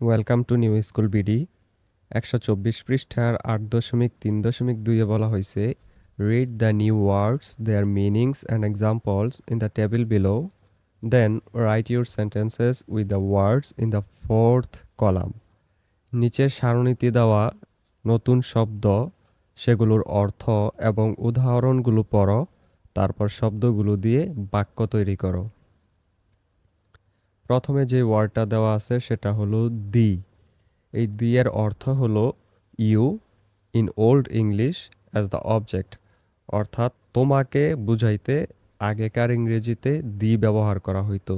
Welcome to new school BD একশো চব্বিশ পৃষ্ঠার আট দশমিক তিন দশমিক দুইয়ে বলা হয়েছে read the new words their meanings and examples in the table below then write your sentences with the words in the fourth column নিচের সারণীতে দেওয়া নতুন শব্দ, সেগুলোর অর্থ এবং উদাহরণগুলো পড়ো, তারপর শব্দগুলো দিয়ে বাক্য তৈরি করো। প্রথমে যে ওয়ার্ডটা দেওয়া আছে সেটা হলো দি। এই দি এর অর্থ হলো you in old English as the object. অর্থাৎ তোমাকে বুঝাইতে আগেকার ইংরেজিতে দি ব্যবহার করা হইতো।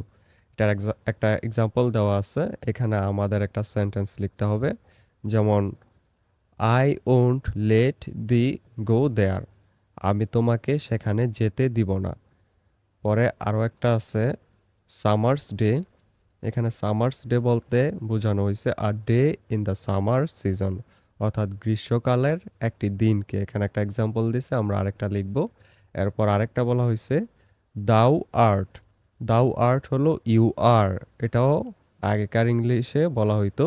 এটার একটা এক্সাম্পল দেওয়া আছে। এখানে আমাদের একটা সেন্টেন্স লিখতে হবে। যেমন I won't let the go there আমি তোমাকে সেখানে যেতে দিব না। পরে আরও একটা আছে সামার্স ডে এখানে সামার্স ডে বলতে বোঝানো হয়েছে আর day in the summer season অর্থাৎ গ্রীষ্মকালের একটি দিনকে। এখানে একটা এক্সাম্পল দিছে আমরা আরেকটা লিখব। এরপর আরেকটা বলা হয়েছে দাউ আর্ট দাউ আর্ট হলো ইউ আর এটাও আগেকার ইংলিশে বলা হইতো।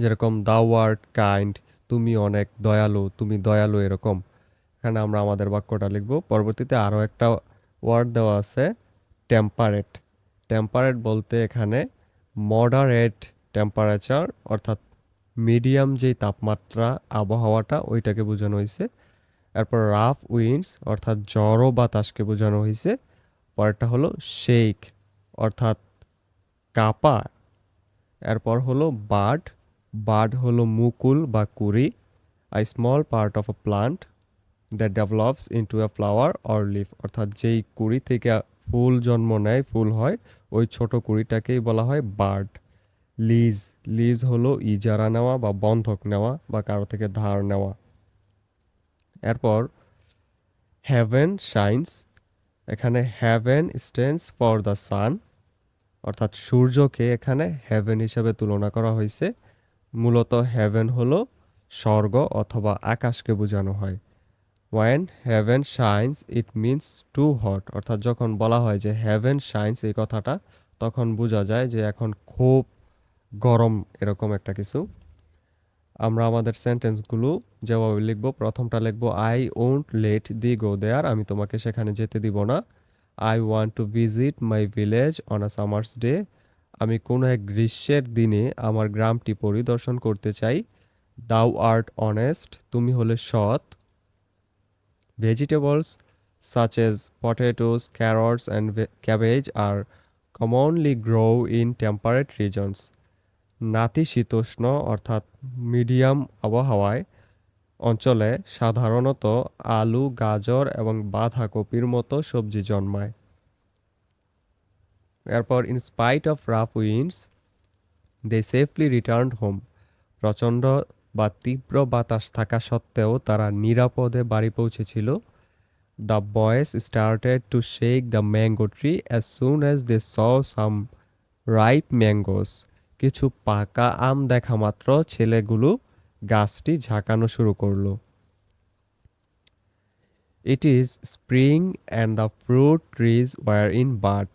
যেরকম দাউ আর্ট কাইন্ড তুমি অনেক দয়ালু। তুমি দয়ালু এরকম। এখানে আমরা আমাদের বাক্যটা লিখব। পরবর্তীতে আরও একটা ওয়ার্ড দেওয়া আছে টেম্পারেট টেম্পারেট বলতে এখানে মডারেট টেম্পারেচার অর্থাৎ মিডিয়াম যেই তাপমাত্রা, আবহাওয়াটা, ওইটাকে বোঝানো হয়েছে এরপর রাফ উইন্ডস অর্থাৎ জড়ো বাতাসকে বোঝানো হয়েছে পরেরটা হলো শেক অর্থাৎ কাপা। এরপর হলো বার্ড বার্ড হলো মুকুল বা কুড়ি। I small part of a plant that develops into a flower or leaf অর্থাৎ যেই কুড়ি থেকে ফুল জন্ম নেয়, ফুল হয় ওই ছোট কুড়িটাকেই বলা হয় বার্ড। লিজ লিজ হলো ইজারা নেওয়া বা বন্ধক নেওয়া বা কারও থেকে ধার নেওয়া। এরপর হ্যাভেন শাইন্স এখানে heaven stands for the sun অর্থাৎ সূর্যকে এখানে হ্যাভেন হিসাবে তুলনা করা হয়েছে। মূলত হ্যাভেন হলো স্বর্গ অথবা আকাশকে বোঝানো হয়। When heaven shines it means too hot অর্থাৎ যখন বলা হয় যে হ্যাভেন শাইন্স এই কথাটা, তখন বোঝা যায় যে এখন খুব গরম এরকম একটা কিছু। আমরা আমাদের সেন্টেন্সগুলো যেভাবে লিখব, প্রথমটা লিখব I won't let the go there আমি তোমাকে সেখানে যেতে দিব না। I want to visit my village on a summer's day আমি কোনো এক গ্রীষ্মের দিনে আমার গ্রামটি পরিদর্শন করতে চাই। দাউ আর্ট অনেস্ট তুমি হলে সৎ। Vegetables such as potatoes, carrots, and ve- cabbage are commonly grow in temperate regions. নাতিশীতোষ্ণ অর্থাৎ মিডিয়াম আবহাওয়ায় অঞ্চলে সাধারণত আলু গাজর এবং বাঁধাকপির মতো সবজি জন্মায় এরপর in spite of rough winds they safely return home প্রচণ্ড বা তীব্র বাতাস থাকা সত্ত্বেও তারা নিরাপদে বাড়ি পৌঁছেছিল। The boys started to shake the mango tree as soon as they saw some ripe mangoes কিছু পাকা আম দেখা মাত্র ছেলেগুলো গাছটি ঝাঁকানো শুরু করল। It is spring and the fruit trees are in bud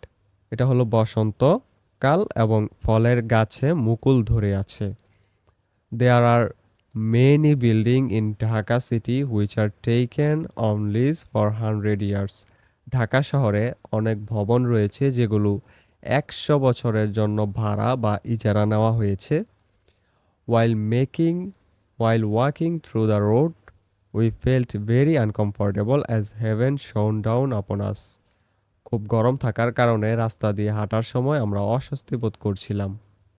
এটা হলো বসন্তকাল এবং ফলের গাছে মুকুল ধরে আছে। There are many building in Dhaka city which are taken on lease for hundred years Dhaka শহরে অনেক ভবন রয়েছে যেগুলো একশো বছরের জন্য ভাড়া বা ইজারা নেওয়া হয়েছে। While making while walking through the road we felt very uncomfortable as heaven shone down upon us খুব গরম থাকার কারণে রাস্তা দিয়ে হাঁটার সময় আমরা অস্বস্তি বোধ করছিলাম।